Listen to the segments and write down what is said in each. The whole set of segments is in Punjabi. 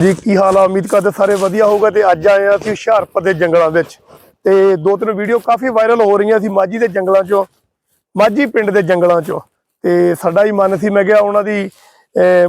ਜੀ, ਕੀ ਹਾਲ ਆ? ਉਮੀਦ ਕਰਦੇ ਸਾਰੇ ਵਧੀਆ ਹੋਊਗਾ ਤੇ ਅੱਜ ਆਏ ਆ ਅਸੀਂ ਹੁਸ਼ਿਆਰਪੁਰ ਦੇ ਜੰਗਲਾਂ ਵਿੱਚ। ਤੇ ਦੋ ਤਿੰਨ ਵੀਡੀਓ ਕਾਫੀ ਵਾਇਰਲ ਹੋ ਰਹੀਆਂ ਸੀ ਮਾਝੀ ਦੇ ਜੰਗਲਾਂ ਚੋਂ, ਮਾਝੀ ਪਿੰਡ ਦੇ ਜੰਗਲਾਂ ਚੋਂ। ਤੇ ਸਾਡਾ ਹੀ ਮਨ ਸੀ, ਮੈਂ ਕਿਹਾ ਉਹਨਾਂ ਦੀ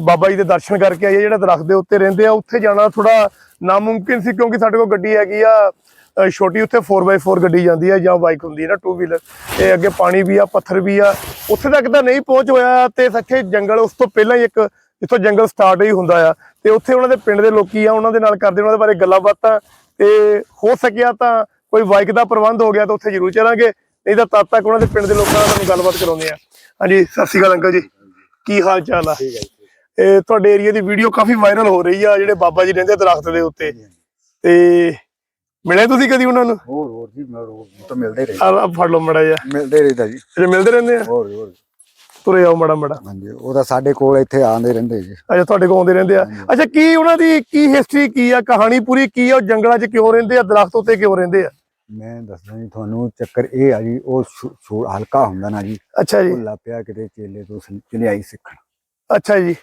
ਬਾਬਾ ਜੀ ਦੇ ਦਰਸ਼ਨ ਕਰਕੇ ਆਈਏ, ਜਿਹੜਾ ਦਰਖਤ ਦੇ ਉੱਤੇ ਰਹਿੰਦੇ ਆ, ਉੱਥੇ ਜਾਣਾ ਥੋੜਾ ਨਾਮੁਮਕਿਨ ਸੀ, ਕਿਉਂਕਿ ਸਾਡੇ ਕੋਲ ਗੱਡੀ ਹੈਗੀ ਆ ਛੋਟੀ, ਉੱਥੇ 4x4 ਗੱਡੀ ਜਾਂਦੀ ਆ ਜਾਂ ਬਾਈਕ ਹੁੰਦੀ ਹੈ ਨਾ ਟੂ ਵੀਲਰ ਤੇ ਅੱਗੇ ਪਾਣੀ ਵੀ ਆ, ਪੱਥਰ ਵੀ ਆ। ਉੱਥੇ ਤੱਕ ਤਾਂ ਨਹੀਂ ਪਹੁੰਚ ਹੋਇਆ ਤੇ ਸੱਚੇ ਜੰਗਲ ਉਸ ਤੋਂ ਪਹਿਲਾਂ ਹੀ ਇੱਕ ਜਿੱਥੋਂ ਜੰਗਲ ਸਟਾਰਟ ਹੀ ਹੁੰਦਾ ਆ। ਤੇ ਉੱਥੇ ਉਹਨਾਂ ਦੇ ਪਿੰਡ ਦੇ ਲੋਕੀ ਆ ਉਹਨਾਂ ਦੇ ਨਾਲ ਕਰਦੇ ਉਹਨਾਂ ਦੇ ਬਾਰੇ ਗੱਲਾਂ ਬਾਤਾਂ। ਤੇ ਹੋ ਸਕਿਆ ਤਾਂ ਕੋਈ ਬਾਈਕ ਦਾ ਪ੍ਰਬੰਧ ਹੋ ਗਿਆ ਤਾਂ ਉੱਥੇ ਜ਼ਰੂਰ ਚੱਲਾਂਗੇ। ਨਹੀਂ ਤਾਂ ਤਦ ਤੱਕ ਉਹਨਾਂ ਦੇ ਪਿੰਡ ਦੇ ਲੋਕਾਂ ਨਾਲ ਤੁਹਾਨੂੰ ਗੱਲਬਾਤ ਕਰਾਉਂਦੇ ਆ। ਹਾਂਜੀ ਸਤਿ ਸ਼੍ਰੀ ਅਕਾਲ ਅੰਕਲ ਜੀ। ਕੀ ਹਾਲ ਚਾਲ ਆ? ਇਹ ਤੁਹਾਡੇ ਏਰੀਆ ਦੀ ਵੀਡੀਓ ਕਾਫੀ ਵਾਇਰਲ ਹੋ ਰਹੀ ਆ ਜਿਹੜੇ ਬਾਬਾ ਜੀ ਰਹਿੰਦੇ ਦਰਖਤ ਦੇ ਉੱਤੇ। ਤੇ ਮਿਲੇ ਤੁਸੀਂ ਕਦੀ ਉਹਨਾਂ ਨੂੰ? ਹੋਰ ਹੋਰ ਜੀ ਮੈਂ ਹੋਰ ਤਾਂ ਮਿਲਦੇ ਰਹੇ ਆ ਫੜ ਲਓ ਮੜਾ ਜਿਹਾ। ਮਿਲਦੇ ਰਹਿੰਦਾ ਜੀ। ਜੇ ਮਿਲਦੇ ਰਹਿੰਦੇ ਆ? ਹੋਰ ਹੋਰ ਤੁਰੇ ਆਓ ਮੜਾ ਮੜਾ। ਹਾਂਜੀ ਉਹ ਤਾਂ ਸਾਡੇ ਕੋਲ ਇੱਥੇ ਆਉਂਦੇ ਰਹਿੰਦੇ ਜੀ। ਅੱਛਾ ਤੁਹਾਡੇ ਕੋਲ ਆਉਂਦੇ ਰਹਿੰਦੇ ਆ। ਅੱਛਾ ਕੀ ਉਹਨਾਂ ਦੀ ਕੀ ਹਿਸਟਰੀ ਕੀ ਆ ਕਹਾਣੀ ਪੂਰੀ ਕੀ ਆ ਉਹ ਜੰਗਲਾਂ 'ਚ ਕਿਉਂ ਰਹਿੰਦੇ ਆ ਦਰਖਤ ਉੱਤੇ ਕਿਉਂ ਰਹਿੰਦੇ ਆ? ਮੈਂ ਦੱਸਦਾ ਜੀ ਤੁਹਾਨੂੰ ਚੱਕਰ ਇਹ ਆ ਜੀ ਉਹ ਹਲਕਾ ਹੁੰਦਾ ਨਾ ਜੀ ਅੱਛਾ ਜੀ। ਉਹ ਲਾਪਿਆ ਕਿਤੇ ਚੇਲੇ ਤੋਂ ਚਲਿਆਈ ਸਿੱਖਣ। ਅੱਛਾ ਜੀ।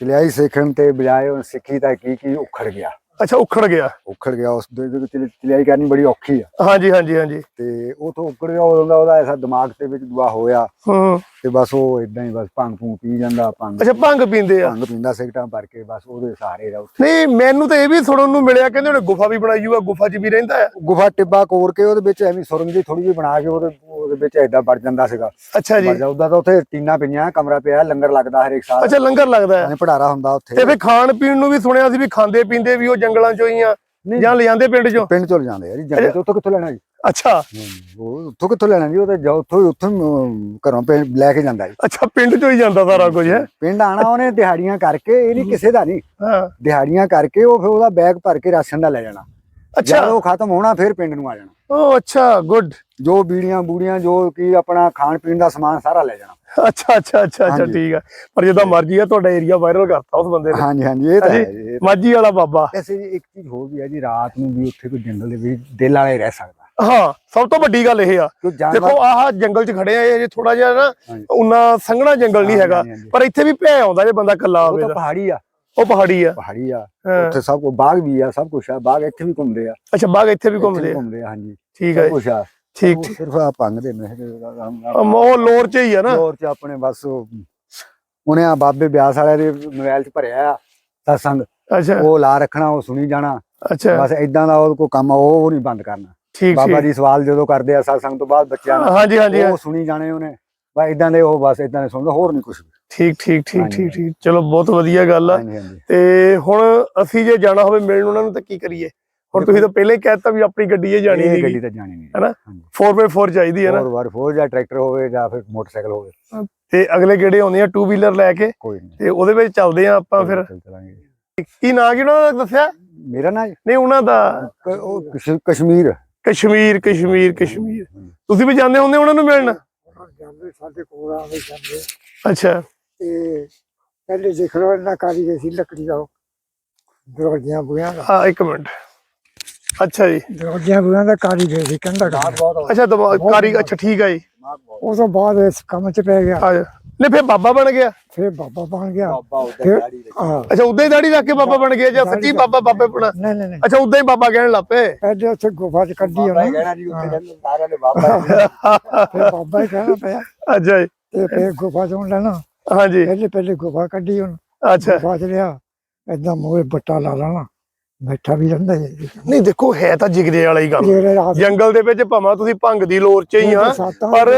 ਚਲਿਆਈ ਸਿੱਖਣ ਤੇ ਬਜਾਏ ਉਹ ਸਿੱਖੀ ਤਾਂ ਕੀ ਕੀ ਉਖੜ ਗਿਆ। ਅੱਛਾ ਉਖੜ ਗਿਆ। ਉਖੜ ਗਿਆ ਉਸ ਦੇ ਦੇ ਚਲ- ਚਲਿਆਈ ਕਰਨੀ ਬੜੀ ਔਖੀ ਆ। ਹਾਂਜੀ ਹਾਂਜੀ ਹਾਂਜੀ। ਤੇ ਉਹ ਤੋਂ ਉਖੜ ਗਿਆ ਉਦੋਂ ਦਾ ਉਹਦਾ ਐਸਾ ਦਿਮਾਗ ਤੇ ਵਿੱਚ ਦੁਆ ਹੋਇਆ। ਹੂੰ। ਤੇ ਬਸ ਉਹ ਇਦਾਂ ਹੀ ਬਸ ਭੰਗ ਭੂੰ ਪੀ ਜਾਂਦਾ ਭੰਗ ਅੱਛਾ ਭੰਗ ਪੀਂਦੇ ਆ। ਭੰਗ ਪੀਂਦਾ ਸਿਗਟਾਂ ਭਰ ਕੇ ਬਸ ਉਹਦੇ ਸਹਾਰੇ ਰਹੋ। ਨਹੀਂ ਮੈਨੂੰ ਤਾਂ ਇਹ ਵੀ ਸੁਣਨ ਨੂੰ ਮਿਲਿਆ ਕਹਿੰਦੇ ਉਹਨੇ ਗੁਫਾ ਵੀ ਬਣਾਈ ਹੋਈ ਆ ਗੁਫਾ 'ਚ ਵੀ ਰਹਿੰਦਾ ਆ। ਗੁਫਾ ਟਿੱਬਾ ਕੋਰ ਕੇ ਉਹਦੇ ਵਿੱਚ ਐਵੇਂ ਸੁਰੰਗ ਜਿਹੀ ਥੋੜੀ ਜਿਹੀ ਬਣਾ ਕੇ ਉਹਦੇ ਉਹਦੇ ਵਿੱਚ ਐਦਾਂ ਵੜ ਜਾਂਦਾ ਸੀਗਾ। ਅੱਛਾ ਜੀ। ਜਾ ਉਹਦਾ ਤਾਂ ਉੱਥੇ ਟੀਨਾ ਪਈਆਂ ਕਮਰਾ ਪਿਆ ਲੰਗਰ ਲੱਗਦਾ ਹਰੇਕ ਸਾਲ। ਅੱਛਾ ਲੰਗਰ ਲੱਗਦਾ। ਹੈ ਐਂ ਭੜਾਰਾ ਹੁੰਦਾ ਤੇ ਉੱਥੇ। ਫੇ ਖਾਣ ਪੀਣ ਨੂੰ ਵੀ ਸੁਣਿਆ ਸੀ ਵੀ ਖਾਂਦੇ ਪੀਂਦੇ ਵੀ ਉਹ ਜੰਗਲਾਂ 'ਚੋਂ ਹੀ ਆ। ਜਾਂ ਲਿਆਂਦੇ ਪਿੰਡ 'ਚੋਂ? ਪਿੰਡ ਚਲ ਜਾਂਦੇ ਆ ਜੀ ਜੰਗਲ ਤੋਂ ਉੱਥੋਂ ਕਿੱਥੋਂ ਲੈਣਾ ਜੀ? ਅੱਛਾ। ਉਹ ਉੱਥੋਂ ਕਿੱਥੋਂ ਲੈਣਾ ਜੀ ਉਹ ਤਾਂ ਜਾ ਉੱਥੋਂ ਘਰੋਂ ਪਿੰਡ ਲੈ ਕੇ ਜਾਂਦਾ ਜੀ। ਅੱਛਾ ਪਿੰਡ 'ਚੋਂ ਹੀ ਜਾਂਦਾ ਸਾਰਾ ਕੁਝ ਹੈ? ਪਿੰਡ ਆਣਾ ਉਹਨੇ ਦਿਹਾੜੀਆਂ ਕਰਕੇ ਇਹ ਨਹੀਂ ਕਿਸੇ ਦਾ ਨਹੀਂ। ਹਾਂ। ਦਿਹਾੜੀਆਂ ਕਰਕੇ ਉਹ ਫਿਰ ਉਹਦਾ ਬੈਗ ਭਰ ਕੇ ਰਾਸ਼ਨ ਦਾ ਲੈ ਜਾਣਾ। ਅੱਛਾ। ਜਦ ਉਹ ਖਤਮ ਹੋਣਾ ਫਿਰ ਪਿੰਡ ਨੂੰ ਆ ਜਾਣਾ। ਉਹ ਅੱਛਾ ਗੁੱਡ। ਜੋ ਬੀੜੀਆਂ ਬੂੜੀਆਂ ਜੋ ਕੀ ਆਪਣਾ ਖਾਣ ਪੀਣ ਦਾ ਸਮਾਨ ਸਾਰਾ ਲੈ ਜਾਣਾ। ਅੱਛਾ ਅੱਛਾ ਅੱਛਾ ਅੱਛਾ ਹਾਂਜੀ। ਠੀਕ ਆ। ਪਰ ਜਿੱਦਾਂ ਮਰਜ਼ੀ ਆ ਤੁਹਾਡਾ ਏਰੀਆ ਵਾਇਰਲ ਕਰਤਾ ਉਸ ਬੰਦੇ ਨੇ। ਹਾਂਜੀ ਹਾਂਜੀ ਇਹ ਤਾਂ ਹੈ ਜੀ ਇਹ ਮਾਝੀ ਵਾਲਾ ਬਾਬਾ। ਐਸੇ ਜੀ ਇੱਕ ਚੀਜ਼ ਹੋਰ ਵੀ ਹੈ ਜੀ ਰਾਤ ਨੂੰ ਵੀ ਉੱਥੇ ਕੋਈ ਜੰਗਲ ਦੇ ਵਿੱਚ ਦਿਲ ਵਾਲਾ ਹੀ ਰਹਿ ਸਕਦਾ। ਹਾਂ ਸਭ ਤੋਂ ਵੱਡੀ ਗੱਲ ਇਹ ਆ। ਕਿਉਂ ਜਾਨਵਰ ਦੇਖੋ ਆਹ ਜੰਗਲ 'ਚ ਖੜੇ ਆ ਇਹ ਥੋੜਾ ਜਿਹਾ ਨਾ ਹਾਂਜੀ। ਉਨਾ ਸੰਘਣਾ ਜੰਗਲ ਨਹੀਂ ਹੈਗਾ। ਹਾਂਜੀ, ਹਾਂਜੀ। ਪਰ ਇੱਥੇ ਵੀ ਭੈ ਆਉਂਦਾ ਜੇ ਬੰਦਾ ਇਕੱਲਾ ਉਹ ਆਵੇ ਤਾਂ ਤਾਂ। ਪਹਾੜੀ ਆ। ਉਹ ਪਹਾੜੀ ਆ। ਪਹਾੜੀ ਆ। ਉੱਥੇ ਸਭ ਕੋ ਬਾਗ ਵੀ ਆ ਸਭ ਕੁਛ ਆ। ਬਾਗ ਇੱਥੇ ਵੀ ਘੁੰਮਦੇ ਆ। ਅੱਛਾ ਬਾਗ ਇੱਥੇ ਵੀ ਘੁੰਮਦੇ ਆ। ਘੁੰਮਦੇ ਆ ਹਾਂਜੀ। ਠੀਕ ਹੈ ਆ ਠੀਕ। ਸਿਰਫ ਆ ਭੰਗ ਦੇ ਮੈਂ ਅਮ ਉਹ ਲੋਰ 'ਚ ਹੀ ਆ ਨਾ। ਦੌਰ ਚ ਆਪਣੇ ਬਸ ਉਹ- ਉਹਨੇ ਆ ਬਾਬੇ ਬਿਆਸ ਵਾਲਿਆਂ ਦੇ ਮੋਬਾਈਲ 'ਚ ਭਰਿਆ ਆ ਸਤਸੰਗ। ਅੱਛਾ। ਉਹ ਲਾ ਰੱਖਣਾ ਉਹ ਸੁਣੀ ਜਾਣਾ। ਅੱਛਾ। ਬਸ ਇਦਾਂ ਦਾ ਉਹ ਕੋ ਕੰਮ ਉਹ ਨਹੀਂ ਬੰਦ ਕਰਨਾ। ਠੀਕ ਬਾਬਾ ਜੀ ਸਵਾਲ ਜਦੋਂ ਕਰਦੇ ਆ ਸਤਸੰਗ ਤੋਂ ਬਾਅਦ ਬੱਚਿਆਂ ਨੂੰ ਹਾਂਜੀ ਹਾਂਜੀ ਉਹ ਸੁਣੀ ਜਾਣੇ ਉਹਨੇ। ਬਸ ਇਦਾਂ ਦੇ ਉਹ ਬਸ ਇਦਾਂ ਦੇ ਸੁਣਦਾ ਹੋਰ ਨਹੀਂ ਕੁਝ ਠੀਕ ਠੀਕ ਠੀਕ ਠੀਕ ਠੀਕ। ਚਲੋ ਬਹੁਤ ਵਧੀਆ ਗੱਲ ਆ। ਹਾਂਜੀ ਹਾਂਜੀ। ਤੇ ਹੁਣ ਅਸੀਂ ਜੇ ਜਾਣਾ ਹੋਵੇ ਮਿਲਣ ਉਹਨਾਂ ਨੂੰ ਤਾਂ ਕੀ ਕਰੀਏ? ਹੁਣ ਤੁਸੀਂ ਤਾਂ ਪਹਿਲਾਂ ਹੀ ਕਹਿਤਾ ਵੀ ਆਪਣੀ ਗੱਡੀ 'ਚ ਜਾਣੀ ਇਹ ਨਹੀਂ ਗੱਡੀ ਤਾਂ ਜਾਣੀ ਨਹੀਂ ਹੈਨਾ? ਹਾਂਜੀ। 4x4 ਚਾਹੀਦੀ ਹੈ ਨਾ। ਹੋਰ ਵਾਰ ਫੋਰ ਜਾਂ ਟਰੈਕਟਰ ਹੋਵੇ ਜਾਂ ਫਿਰ ਮੋਟਰਸਾਈਕਲ ਹੋਵੇ। ਤੇ ਅਗਲੇ ਕਿਹੜੇ ਆਉਂਦੇ ਆ 2 ਵੀਲਰ ਲੈ ਕੇ। ਕੋਈ ਨਹੀਂ ਤੇ ਉਹਦੇ ਵਿੱਚ ਚੱਲਦੇ ਆ ਆਪਾਂ ਫਿਰ। ਚੱਲ ਚਲਾਂਗੇ। ਕੀ ਨਾਂ ਕੀ ਉਹਨਾਂ ਦਾ ਦੱਸਿਆ? ਮੇਰਾ ਨਾ ਨਹੀਂ ਉਹਨਾਂ ਦਾ। ਉਹ ਕਸ਼- ਕਸ਼ਮੀਰ। ਕਸ਼ਮੀਰ ਕਸ਼ਮੀਰ ਕਸ਼ਮੀਰ। ਤੁਸੀਂ ਵੀ ਜਾਂਦੇ ਹੁੰਦੇ ਉਹਨਾਂ ਨੂੰ ਮਿਲਣ? ਜਾਂਦੇ ਸਾਡੇ ਕੋਲ ਆਵੇ ਜਾਂਦੇ ਅੱਛਾ। ਤੇ ਪਹਿਲੇ ਦੇਖ ਲਓ ਇਹਨਾਂ ਕਾਰੀਗਰ ਸੀ ਲੱਕੜੀ ਦਾ। ਦਰਵਾਜ਼ਿਆਂ ਬੁਆਂ ਦਾ। ਹਾਂ ਇੱਕ ਮਿੰਟ। ਅੱਛਾ ਜੀ। ਦਰਵਾਜ਼ਿਆਂ ਬੁਆਂ ਦਾ ਕਾਰੀਗਰ ਸੀ ਕਹਿੰਦਾ ਕੰਮ। ਅੱਛਾ ਦਿਮਾਗ ਕਾਰੀ ਅੱਛਾ ਠੀਕ ਆ ਜੀ। ਉਹ ਤੋਂ ਬਾਅਦ ਇਸ ਕੰਮ 'ਚ ਪੈ ਗਿਆ। ਨਹੀਂ ਫਿਰ ਬਾਬਾ ਬਣ ਗਿਆ। ਫਿਰ ਬਾਬਾ ਬਣ ਗਿਆ। ਬਾਬਾ ਅੱਛਾ ਉਦਾਂ ਹੀ ਦਾੜੀ ਰੱਖ ਕੇ ਬਾਬਾ ਬਣ ਗਿਆ ਜਾਂ ਸੱਚੀ ਬਾਬਾ ਬਾਬੇ ਬਣਾ ਨਹੀਂ ਨਹੀਂ ਨਹੀਂ। ਅੱਛਾ ਉਦਾਂ ਹੀ ਬਾਬਾ ਕਹਿਣ ਲੱਪੇ ਪਹਿਲੇ ਉੱਥੇ ਗੁਫਾ 'ਚ ਕੱਢੀ ਬਾਬਾ ਹੀ ਉਹਨੇ ਕਹਿਣਾ ਜੀ ਉੱਥੇ ਜਾਂਦੇ ਸਾਰਿਆਂ ਨੇ ਬਾਬਾ ਹੀ ਫਿਰ ਬਾਬਾ ਹੀ ਕਹਿਣਾ ਪਿਆ। ਅੱਛਾ ਜੀ। ਤੇ ਫਿਰ ਗੁਫਾ 'ਚੋਂ ਲੈਣਾ ਹਾਂਜੀ। ਪਹਿਲੇ ਪਹਿਲੇ ਗੁਫਾ ਕੱਢੀ ਉਹਨੇ ਅੱਛਾ। ਗੁਫਾ 'ਚ ਲਿਆ। ਏਦਾਂ ਮੂਹਰੇ ਬੱਟਾ ਲਾ ਲੈਣਾ। ਬੈਠਾ ਵੀ ਰਹਿੰਦਾ ਜੀ ਨਹੀਂ ਦੇਖੋ ਹੈ ਤਾਂ ਜਿਗਰੇ ਵਾਲਾ ਹੀ ਰਾਤ ਜੰਗਲ ਦੇ ਵਿੱਚ ਭਾਵੇਂ ਤੁਸੀਂ ਭੰਗ ਦੀ ਲੋਰ ਚ ਹੀ ਆ ਪਰ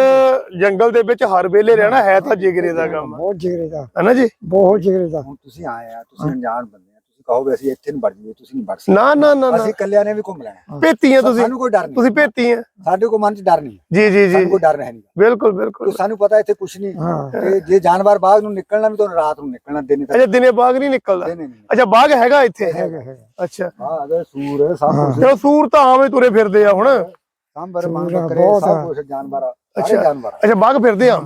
ਜੰਗਲ ਦੇ ਵਿੱਚ ਹਰ ਵੇਲੇ ਰਹਿਣਾ ਹੈ ਤਾਂ ਜਿਗਰੇ ਦਾ ਕੰਮ। ਬਹੁਤ ਜਿਗਰੇ ਦਾ। ਹੈ ਨਾ ਜੀ? ਬਹੁਤ ਜਿਗਰੇ ਦਾ। ਹੁਣ ਤੁਸੀਂ ਆਏ ਆ ਤੁਸੀਂ ਅਣਜਾਣ ਬੰਦੇ ਕਹੋ ਵੀ ਅਸੀਂ ਇੱਥੇ ਨਹੀਂ ਵੜ ਤੁਸੀਂ ਨਹੀਂ ਵੜ ਸਕਦੇ। ਨਾ ਨਾ ਨਾ ਅਸੀਂ ਇਕੱਲਿਆਂ ਨੇ ਵੀ ਘੁੰਮ ਲੈਣਾ। ਭੇਤੀਆਂ ਤੁਸੀਂ। ਸਾਨੂੰ ਕੋਈ ਡਰ ਨਹੀਂ। ਤੁਸੀਂ ਭੇਤੀਆਂ। ਸਾਡੇ ਕੋਲ ਮਨ 'ਚ ਡਰ ਨਹੀਂ। ਜੀ ਜੀ ਜੀ। ਸਾਨੂੰ ਕੋਈ ਡਰ ਨਹੀਂ। ਹੈ ਬਿਲਕੁਲ। ਬਿਲਕੁਲ ਸਾਨੂੰ ਪਤਾ ਇੱਥੇ ਕੁਝ ਨਹੀਂ। ਹਾਂ। ਤੇ ਜੇ ਜਾਨਵਰ ਬਾਗ ਨੂੰ ਨਿਕਲਣਾ ਵੀ ਤੁਹਾਨੂੰ ਰਾਤ ਨੂੰ ਨਿਕਲਣਾ ਦਿਨ ਅੱਛਾ ਦਿਨੇ ਬਾਗ ਨਹੀਂ ਨਿਕਲਦਾ? ਨਹੀਂ ਨਹੀਂ। ਅੱਛਾ ਬਾਗ ਹੈਗਾ ਇੱਥੇ? ਅੱਛਾ। ਬਾਗ ਸੂਰ ਸਭ ਹਾਂ। ਕੁਝ ਚਲੋ ਸੂਰ ਤਾਂ ਆਵੇਂ ਤੁਰੇ ਫਿਰਦੇ ਆ ਹੁਣ। ਸਾਂਬਰ ਮਾਂ ਸੂਰ ਬੱਕਰੇ ਬਹੁਤ ਸਭ। ਕੁਝ ਜਾਨਵਰ ਅੱਛਾ। ਜਾਨਵਰ। ਅੱਛਾ ਬਾਗ ਫਿਰਦੇ ਆ?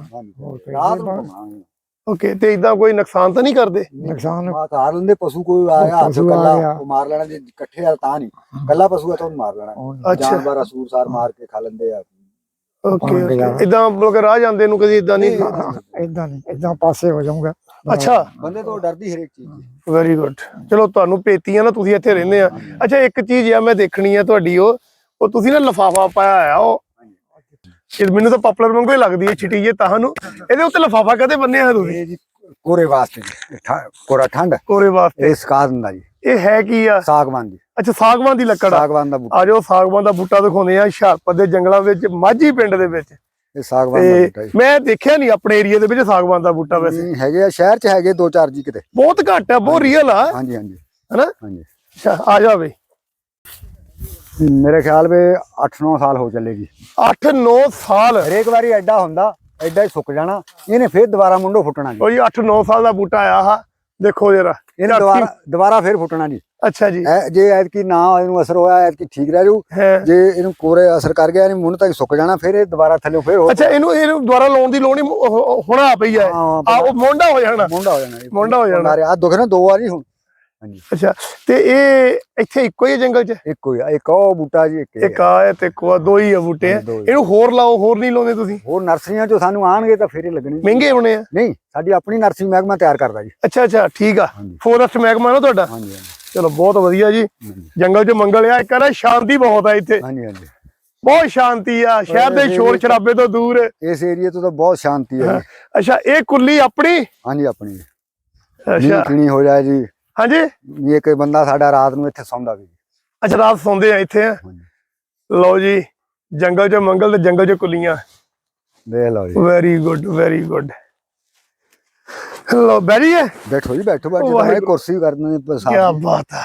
ਰਾਤ ਨੂੰ। ਓਕੇ ਤੇ ਇਦਾਂ ਕੋਈ ਨੁਕਸਾਨ ਤਾਂ ਨਹੀਂ ਕਰਦੇ? ਨੁਕਸਾਨ ਮਾਂ ਘਰ ਲੈਂਦੇ ਪਸ਼ੂ ਕੋਈ ਆ ਗਿਆ ਹੱਥ ਆ ਕੱਲਾ ਮਾਰ ਲੈਣਾ ਜੇ ਇਕੱਠੇ ਆ ਤਾਂ ਨਹੀਂ। ਕੱਲਾ ਪਸ਼ੂ ਆ ਤਾਂ ਉਹਨੂੰ ਮਾਰ ਲੈਣਾ। ਜਾਨਵਰ ਆ ਸੂਰ ਮਾਰ ਕੇ ਖਾ ਲੈਂਦੇ ਆ। ਓਕੇ ਇਦਾਂ ਮਤਲਬ ਕਿ ਰਾਹ ਜਾਂਦੇ ਨੂੰ ਕਦੀ ਇਦਾਂ ਨਹੀਂ? ਇਦਾਂ ਨਹੀਂ। ਇਦਾਂ ਪਾਸੇ ਹੋ ਜਾਊਗਾ। ਅੱਛਾ। ਬੰਦੇ ਤੋਂ ਡਰਦੀ ਹਰੇਕ ਚੀਜ਼ ਦੀ। ਵੈਰੀ ਗੁੱਡ ਚਲੋ ਤੁਹਾਨੂੰ ਪੇਤੀਆਂ ਨਾ ਤੁਸੀਂ ਇੱਥੇ ਰਹਿੰਦੇ ਆ। ਅੱਛਾ ਇੱਕ ਚੀਜ਼ ਆ ਮੈਂ ਦੇਖਣੀ ਆ ਤੁਹਾਡੀ ਉਹ ਉਹ ਤੁਸੀਂ ਨਾ ਲਫਾਫਾ ਪਾਇਆ ਆ ਉਹ ਇਹ ਮੈਨੂੰ ਤਾਂ ਪਪੂਲਰ ਵਾਂਗੂ ਹੀ ਲੱਗਦੀ ਹੈ ਛਿਟੀ ਜੇ ਤੁਹਾਨੂੰ ਇਹਦੇ ਉੱਤੇ ਲਫਾਫਾ ਕਦੇ ਬੰਨਿਆ ਹੈ ਤੁਸੀਂ? ਇਹ ਜੀ ਕੋਰੇ ਵਾਸਤੇ ਜੀ ਠਾ- ਕੋਰਾ ਠੰਡ। ਕੋਰੇ ਵਾਸਤੇ? ਇਹ ਸਕਾ ਦਿੰਦਾ ਜੀ। ਇਹ ਹੈ ਕੀ ਆ? ਸਾਗਵਾਨ ਦੀ ਅੱਛਾ ਸਾਗਵਾਨ ਦੀ ਲੱਕੜ ਆ। ਸਾਗਵਾਨ ਦਾ ਬੂਟਾ। ਆ ਜੋ ਸਾਗਵਾਨ ਦਾ ਬੂਟਾ ਦਿਖਾਉਂਦੇ ਆ ਹੁਸ਼ਿਆਰਪੁਰ ਦੇ ਜੰਗਲਾਂ ਵਿੱਚ ਮਾਝੀ ਪਿੰਡ ਦੇ ਵਿੱਚ। ਇਹ ਸਾਗਵਾਨ ਦਾ ਤੇ ਬੂਟਾ ਜੀ। ਮੈਂ ਦੇਖਿਆ ਨਹੀਂ ਆਪਣੇ ਏਰੀਆ ਦੇ ਵਿੱਚ ਸਾਗਵਾਨ ਦਾ ਬੂਟਾ ਵੈਸੇ। ਨਹੀਂ, ਹੈਗੇ ਆ ਸ਼ਹਿਰ ਚ ਹੈਗੇ ਦੋ ਚਾਰ ਜੀ ਕਿਤੇ। ਬਹੁਤ ਘੱਟ ਆ ਬਹੁਤ ਰੀਅਲ ਆ। ਹਾਂਜੀ ਹਾਂਜੀ। ਹਨਾ? ਹਾਂਜੀ। ਅੱਛਾ ਆ ਜਾਵੇ ਮੇਰੇ ਖਿਆਲ ਵੇ 8-9 ਸਾਲ ਹੋ ਚੱਲੇ ਜੀ 8-9 ਸਾਲ? ਹਰੇਕ ਵਾਰੀ ਐਡਾ ਹੁੰਦਾ ਐਡਾ ਹੀ ਸੁੱਕ ਜਾਣਾ ਇਹਨੇ ਫੇਰ ਦੁਬਾਰਾ ਮੁੰਡੋ ਫੁੱਟਣਾ ਜੀ। ਉਹ ਜੀ 8-9 ਸਾਲ ਦਾ ਬੂਟਾ ਆਇਆ ਆ ਦੇਖੋ ਜਰਾ ਇਹਨੇ ਦੁਬਾਰਾ ਦੁਬਾਰਾ ਫੇਰ ਫੁੱਟਣਾ ਜੀ। ਅੱਛਾ ਜੀ। ਜੇ ਐਤਕੀ ਨਾ ਇਹਨੂੰ ਅਸਰ ਹੋਇਆ ਐਤਕੀ ਠੀਕ ਰਹਿ ਜੂ। ਹੈ। ਜੇ ਇਹਨੂੰ ਕੋਰੇ ਅਸਰ ਕਰ ਗਿਆ ਇਹਨੇ ਮੁੰਡ ਤੱਕ ਸੁੱਕ ਜਾਣਾ ਫਿਰ ਇਹ ਦੁਬਾਰਾ ਥੱਲੇ ਫੇਰ ਹੋ ਅੱਛਾ ਇਹਨੂੰ ਇਹਨੂੰ ਦੁਬਾਰਾ ਲਾਉਣ ਦੀ ਲੋੜ ਨਹੀਂ ਹੋਣਾ ਪਈ ਹੈ। ਹਾਂ, ਆ ਉਹ ਮੋਢਾ ਹੋ ਜਾਣਾ। ਮੁੰਡਾ ਹੋ ਜਾਣਾ। ਮੁੰਡਾ ਹੋ ਜਾਣਾ। ਆ ਦੁੱਖ ਨਾ ਦੋ ਵਾਰੀ ਹੁਣ ਹਾਂਜੀ। ਅੱਛਾ ਤੇ ਇਹ ਇੱਥੇ ਇੱਕੋ ਹੀ ਹੈ ਜੰਗਲ 'ਚ? ਇੱਕੋ ਹੀ ਆ ਇੱਕ ਉਹ ਬੂਟਾ ਜੀ ਇੱਕ ਇਹ ਇੱਕ ਆ ਹੈ ਤੇ ਇੱਕ ਉਹ ਆ, ਦੋ ਹੀ ਆ ਬੂਟੇ। ਆ ਦੋ ਹੀ। ਇਹਨੂੰ ਹੋਰ ਲਾਓ ਹੋਰ ਨਹੀਂ ਲਾਉਂਦੇ ਤੁਸੀਂ? ਹੋਰ ਨਰਸਰੀਆਂ ਚੋਂ ਸਾਨੂੰ ਆਣਗੇ ਤਾਂ ਫੇਰ ਹੀ ਲੱਗਣੀ ਮਹਿੰਗੇ ਹੋਣੇ ਆ? ਨਹੀਂ ਸਾਡੀ ਆਪਣੀ ਨਰਸਰੀ ਮਹਿਕਮਾ ਤਿਆਰ ਕਰਦਾ ਜੀ। ਅੱਛਾ ਅੱਛਾ ਠੀਕ ਆ। ਹਾਂਜੀ। ਫੋਰੈਸਟ ਮਹਿਕਮਾ ਨਾ ਤੁਹਾਡਾ? ਹਾਂਜੀ ਹਾਂਜੀ। ਚਲੋ ਬਹੁਤ ਵਧੀਆ ਜੀ। ਹਾਂਜੀ। ਜੰਗਲ 'ਚ ਮੰਗਲ ਆ ਇੱਕ ਆ ਨਾ ਸ਼ਾਂਤੀ ਬਹੁਤ ਆ ਇੱਥੇ। ਹਾਂਜੀ ਹਾਂਜੀ। ਬਹੁਤ ਸ਼ਾਂਤੀ ਆ ਸ਼ਹਿਰ ਦੇ ਸ਼ੋਰ ਸ਼ਰਾਬੇ ਤੋਂ ਦੂਰ। ਇਸ ਏਰੀਆ ਤੋਂ ਤਾਂ ਬਹੁਤ ਸ਼ਾਂਤੀ ਹੈ ਜੀ। ਅੱਛਾ ਇਹ ਕੁੱਲੀ ਆਪਣੀ? ਹਾਂਜੀ ਆਪਣੀ। ਅੱਛਾ। ਕਿਣੀ ਹੋ ਜਾਏ ਜੀ। ਹਾਂਜੀ? ਇਹ ਕੋਈ ਬੰਦਾ ਸਾਡਾ ਰਾਤ ਨੂੰ ਇੱਥੇ ਸੌਂਦਾ ਵੀ ਅੱਛਾ ਰਾਤ ਸੌਂਦੇ ਆ ਇੱਥੇ? ਲਓ ਜੀ ਜੰਗਲ 'ਚ ਮੰਗਲ ਤੇ ਜੰਗਲ 'ਚ ਕੁੱਲੀਆਂ। ਦੇਖ ਲਓ ਜੀ। ਵੈਰੀ ਗੁੱਡ ਵੈਰੀ ਗੁੱਡ ਲੋ ਬੈਰੀ ਹੈ ਬੈਠੋ ਜੀ ਬੈਠੋ ਬੈਠੋ। ਮੈਂ ਕੁਰਸੀ ਕਰ ਦਿੰਦੇ ਕੀ ਬਾਤ ਹੈ।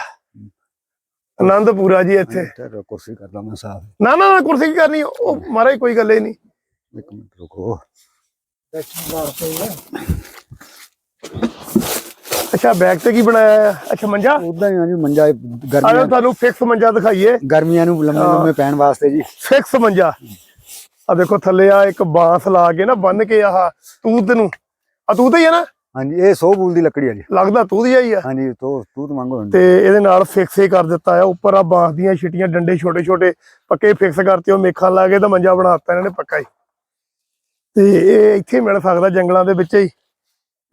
ਆਨੰਦ ਪੂਰਾ ਜੀ ਇੱਥੇ। ਕੁਰਸੀ ਕਰਦਾ ਮੈਂ ਸਾਫ਼। ਨਾ ਨਾ ਨਾ ਕੁਰਸੀ ਕੀ ਕਰਨੀ? ਉਹ ਮਹਾਰਾਜ ਕੋਈ ਗੱਲ ਹੀ ਨਹੀਂ। ਇੱਕ ਮਿੰਟ ਰੁਕੋ। ਅੱਛਾ ਬੈਗ ਤੇ ਕੀ ਬਣਾਇਆ ਹੈ? ਅੱਛਾ ਮੰਜਾ? ਉਦਾਂ ਹੀ ਆ ਜੀ ਮੰਜਾ ਆਜੋ ਗਰਮੀਆਂ ਤੁਹਾਨੂੰ ਫਿਕਸ ਮੰਜਾ ਦਿਖਾਈਏ। ਗਰਮੀਆਂ ਨੂੰ ਲੰਮੇ ਲੰਮੇ ਪੈਣ ਵਾਸਤੇ ਜੀ। ਫਿਕਸ ਮੰਜਾ। ਆ ਦੇਖੋ ਥੱਲੇ ਆ ਇੱਕ ਬਾਂਸ ਲਾ ਕੇ ਨਾ ਬੰਨ ਕੇ ਆਹ ਤੂਤ ਨੂੰ। ਆ ਤੂਤ ਹੀ ਹੈ ਨਾ? ਹਾਂਜੀ ਇਹ ਸੌ ਬੂਲ ਦੀ ਲੱਕੜੀ ਆ ਜੀ। ਲੱਗਦਾ ਤੂਤ ਹੀ ਆ। ਹਾਂਜੀ ਤੋ ਤੂਤ ਮੰਗੋ ਤੇ ਇਹਦੇ ਨਾਲ ਫਿਕਸ ਹੀ ਕਰ ਦਿੱਤਾ ਆ। ਉੱਪਰ ਆ ਬਾਂਸ ਦੀਆਂ ਛਿਟੀਆਂ ਡੰਡੇ ਛੋਟੇ ਛੋਟੇ ਪੱਕੇ ਫਿਕਸ ਕਰਤੇ ਉਹ ਮੇਖਾਂ ਲਾ ਕੇ ਤਾਂ ਮੰਜਾ ਬਣਾਤਾ ਇਹਨਾਂ ਨੇ ਪੱਕਾ ਹੀ। ਤੇ ਇਹ ਇੱਥੇ ਮਿਲ ਸਕਦਾ ਜੰਗਲਾਂ ਦੇ ਵਿੱਚ ਹੀ।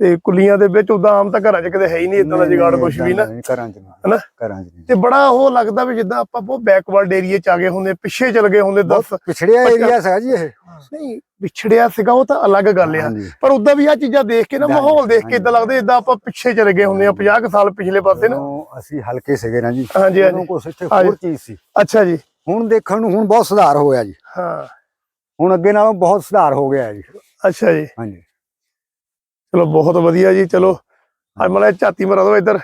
ਤੇ ਕੁੱਲੀਆਂ ਦੇ ਵਿੱਚ ਉਦਾਂ ਆਮ ਤਾਂ ਘਰਾਂ 'ਚ ਕਿਤੇ ਹੈ ਹੀ ਨਹੀਂ ਇਦਾਂ ਦਾ ਜੁਗਾੜ ਕੁਝ ਵੀ ਨਾ। ਘਰਾਂ ਚ ਨਾ ਹਨਾ? ਘਰਾਂ ਚ ਤੇ ਬੜਾ ਉਹ ਲੱਗਦਾ ਵੀ ਜਿੱਦਾਂ ਆਪਾਂ ਬਹੁਤ ਬੈਕਵਰਡ ਏਰੀਏ 'ਚ ਆ ਗਏ ਹੁੰਦੇ ਪਿੱਛੇ ਚਲ ਗਏ ਹੁੰਦੇ ਦੱਸ ਪਿਛੜਿਆ ਪੱਕਾ। ਏਰੀਆ ਸੀਗਾ ਜੀ ਇਹ। ਨਹੀਂ ਵਿਛੜਿਆ ਸੀਗਾ ਉਹ ਤਾਂ ਅਲੱਗ ਗੱਲ ਆ। ਪਰ ਉਦਾਂ ਵੀ ਆ ਚੀਜ਼ਾਂ ਦੇਖ ਕੇ ਨਾ ਮਾਹੌਲ ਦੇਖ ਕੇ। ਇਦਾਂ ਲੱਗਦਾ ਇਦਾਂ ਆਪਾਂ ਪਿੱਛੇ ਚਲੇ ਗਏ ਹੁੰਦੇ ਆ 50 ਕੁ ਸਾਲ ਪਿਛਲੇ ਪਾਸੇ ਨਾ। ਅਸੀਂ ਹਲਕੇ ਸੀਗੇ ਨਾ ਜੀ ਹਾਂਜੀ, ਹਾਂਜੀ। ਕੁਛ ਇੱਥੇ। ਹੋਰ ਚੀਜ਼ ਸੀ। ਅੱਛਾ ਜੀ। ਹੁਣ ਦੇਖਣ ਨੂੰ ਹੁਣ ਬਹੁਤ ਸੁਧਾਰ ਹੋਇਆ ਜੀ। ਹਾਂ। ਹੁਣ ਅੱਗੇ ਨਾਲੋਂ ਬਹੁਤ ਸੁਧਾਰ ਹੋ ਗਿਆ ਜੀ। ਅੱਛਾ ਜੀ। ਹਾਂਜੀ। ਚਲੋ ਬਹੁਤ ਵਧੀਆ ਜੀ ਚਲੋ। ਅੱਜ ਮਲਾ ਝਾਤੀ ਮਰਾ ਦੋ ਇੱਧਰ।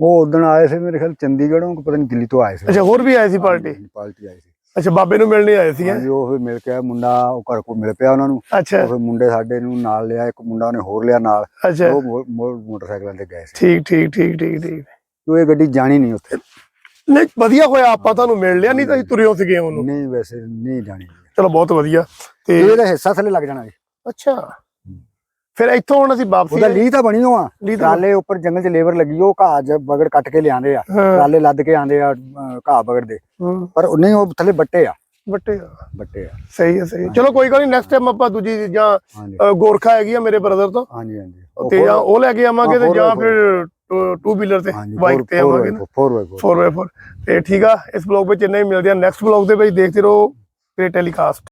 ਉਹ ਉਦੋਂ ਆਏ ਸੀ ਮੇਰੇ ਖਿਆਲ ਚੰਡੀਗੜ੍ਹੋਂ ਕਿ ਪਤਾ ਨਹੀਂ ਦਿੱਲੀ ਤੋਂ ਆਏ ਸੀ। ਅੱਛਾ ਹੋਰ ਵੀ ਆਏ ਸੀ ਪਾਰਟੀ? ਪਾਰਟੀ ਆਈ ਸੀ। ਅੱਛਾ ਬਾਬੇ ਨੂੰ ਮਿਲਣੇ ਆਏ ਸੀ? ਹਾਂਜੀ ਉਹ ਫਿਰ ਮਿਲ ਕੇ ਆਇਆ ਮੁੰਡਾ ਉਹ ਘਰ ਕੋਲ ਮਿਲ ਪਿਆ ਉਹਨਾਂ ਨੂੰ। ਅੱਛਾ। ਉਹ ਫਿਰ ਮੁੰਡੇ ਸਾਡੇ ਨੂੰ ਨਾਲ ਲਿਆ ਇੱਕ ਮੁੰਡਾ ਉਹਨੇ ਹੋਰ ਲਿਆ ਨਾਲ। ਅੱਛਾ। ਉਹ ਮੋਟਰਸਾਈਕਲਾਂ ਤੇ ਗਏ ਸੀ। ਠੀਕ ਠੀਕ ਠੀਕ ਠੀਕ ਠੀਕ। ਉਹ ਇਹ ਗੱਡੀ ਜਾਣੀ ਨਹੀਂ ਉੱਥੇ। ਨਹੀਂ ਵਧੀਆ ਹੋਇਆ ਆਪਾਂ ਤੁਹਾਨੂੰ ਮਿਲ ਲਿਆ ਨਹੀਂ ਤਾਂ ਅਸੀਂ ਤੁਰਿਓ ਸੀਗੇ ਉਹਨੂੰ। ਨਹੀਂ ਵੈਸੇ ਨਹੀਂ ਜਾਣੀ। ਚਲੋ ਬਹੁਤ ਵਧੀਆ। ਤੇ ਇਹਦਾ ਹਿੱਸਾ ਥੱਲੇ ਲੱਗ ਜਾਣਾ ਜੀ ਅੱਛਾ। ਫਿਰ ਇੱਥੋਂ ਹੁਣ ਅਸੀਂ ਵਾਪਸੀ ਉਹਦਾ ਲੀ ਤਾਂ ਬਣੀ ਹੋਆ। ਟਰਾਲੇ ਉੱਪਰ ਜੰਗਲ 'ਚ ਲੇਬਰ ਲੱਗੀ ਉਹ ਘਾਹ ਜ ਬਗੜ ਕੱਟ ਕੇ ਲਿਆਂਦੇ ਆ। ਟਰਾਲੇ ਲੱਦ ਕੇ ਆਂਦੇ ਆ ਘਾਹ ਬਗੜ ਦੇ ਪਰ ਉਹ ਨਹੀਂ ਉਹ ਥੱਲੇ ਬੱਟੇ ਆ। ਬੱਟੇ ਬੱਟੇ ਆ। ਸਹੀ ਹੈ ਸਹੀ। ਚਲੋ ਕੋਈ ਗੱਲ ਨਹੀਂ ਨੈਕਸਟ ਟਾਈਮ ਆਪਾਂ ਦੂਜੀ ਜਾਂ ਗੋਰਖਾ ਹੈਗੀ ਆ ਮੇਰੇ ਬ੍ਰਦਰ ਤੋਂ। ਹਾਂਜੀ ਹਾਂਜੀ। ਤੇ ਜਾਂ ਉਹ ਲੈ ਕੇ ਆਵਾਂਗੇ ਤੇ ਜਾਂ। ਫਿਰ ਟੂ ਵੀਲਰ ਤੇ ਬਾਈਕ ਤੇ ਆਵਾਂਗੇ ਨਾ। 4x4 4x4 ਤੇ ਠੀਕ ਆ ਇਸ ਬਲੌਗ ਵਿੱਚ ਇੰਨਾ ਹੀ ਮਿਲਦੇ ਆ ਨੈਕਸਟ ਬਲੌਗ ਦੇ ਵਿੱਚ ਦੇਖਦੇ ਰਹੋ। ਤੇ ਟੈਲੀਕਾਸਟ